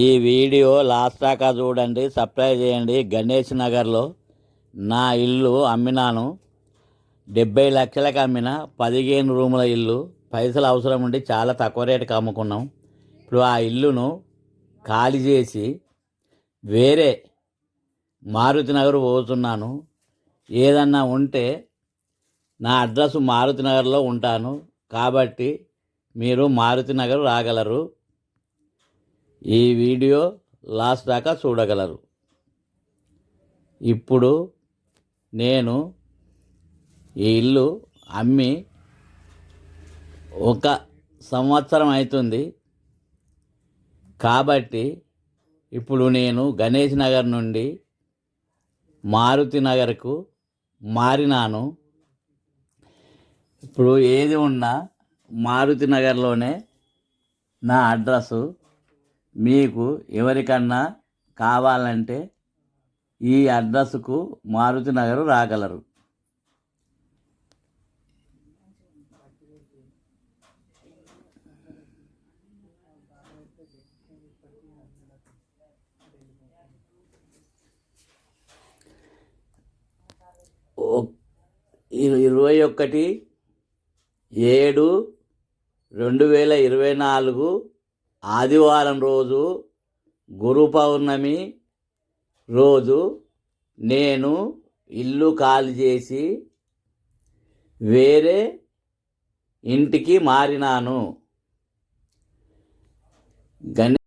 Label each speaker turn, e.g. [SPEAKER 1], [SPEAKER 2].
[SPEAKER 1] ఈ video last దాకా చూడండి సప్లై చేయండి. గణేష్ నగర్లో నా ఇల్లు అమ్మినాను. డెబ్బై లక్షలకు అమ్మిన పదిహేను రూముల ఇల్లు. పైసలు అవసరం ఉండి చాలా తక్కువ రేటుకి అమ్ముకున్నాం. ఇప్పుడు ఆ ఇల్లును ఖాళీ చేసి వేరే మారుతి నగర్ పోతున్నాను. ఏదన్నా ఉంటే నా అడ్రస్ మారుతి నగర్లో ఉంటాను. కాబట్టి మీరు మారుతి నగర్ రాగలరు. ఈ వీడియో లాస్ట్ దాకా చూడగలరు. ఇప్పుడు నేను ఈ ఇల్లు అమ్మి ఒక సంవత్సరం అవుతుంది. కాబట్టి ఇప్పుడు నేను గణేష్ నగర్ నుండి మారుతి నగర్కు మారినాను. ఇప్పుడు ఏది ఉన్నా మారుతి నగర్లోనే నా అడ్రస్సు. మీకు ఎవరికన్నా కావాలంటే ఈ అడ్రస్కు మారుతి నగర్ రాగలరు. ఓ- ఇరవై ఒకటి ఏడు రెండు వేల ఇరవై నాలుగు ఆదివారం రోజు గురు పౌర్ణమి రోజు నేను ఇల్లు ఖాళీ చేసి వేరే ఇంటికి మారినాను. గణే